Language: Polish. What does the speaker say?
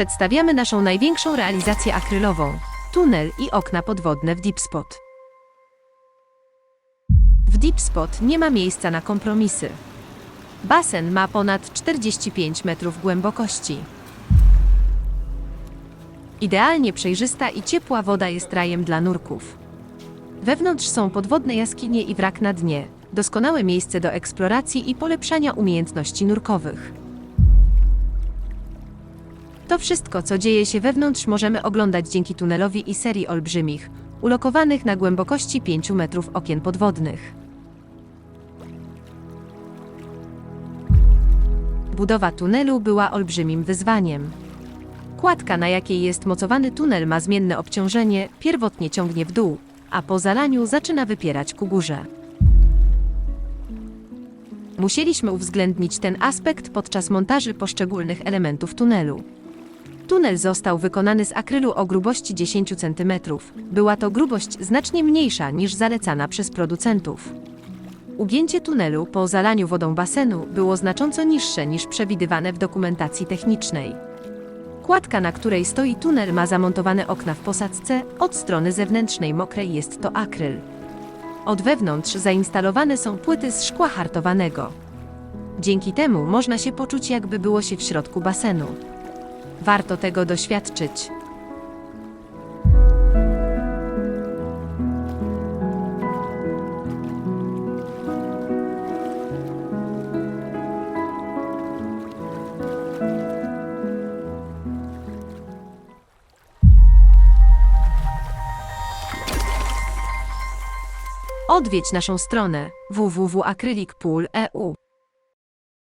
Przedstawiamy naszą największą realizację akrylową tunel i okna podwodne w Deep Spot. W Deep Spot nie ma miejsca na kompromisy. Basen ma ponad 45 metrów głębokości. Idealnie przejrzysta i ciepła woda jest rajem dla nurków. Wewnątrz są podwodne jaskinie i wrak na dnie. Doskonałe miejsce do eksploracji i polepszania umiejętności nurkowych. To wszystko, co dzieje się wewnątrz, możemy oglądać dzięki tunelowi i serii olbrzymich, ulokowanych na głębokości 5 metrów okien podwodnych. Budowa tunelu była olbrzymim wyzwaniem. Kładka, na jakiej jest mocowany tunel, ma zmienne obciążenie, pierwotnie ciągnie w dół, a po zalaniu zaczyna wypierać ku górze. Musieliśmy uwzględnić ten aspekt podczas montaży poszczególnych elementów tunelu. Tunel został wykonany z akrylu o grubości 10 cm. Była to grubość znacznie mniejsza niż zalecana przez producentów. Ugięcie tunelu po zalaniu wodą basenu było znacząco niższe niż przewidywane w dokumentacji technicznej. Kładka, na której stoi tunel, ma zamontowane okna w posadzce, od strony zewnętrznej mokrej jest to akryl. Od wewnątrz zainstalowane są płyty z szkła hartowanego. Dzięki temu można się poczuć, jakby było się w środku basenu. Warto tego doświadczyć. Odwiedź naszą stronę www.acrylicpool.eu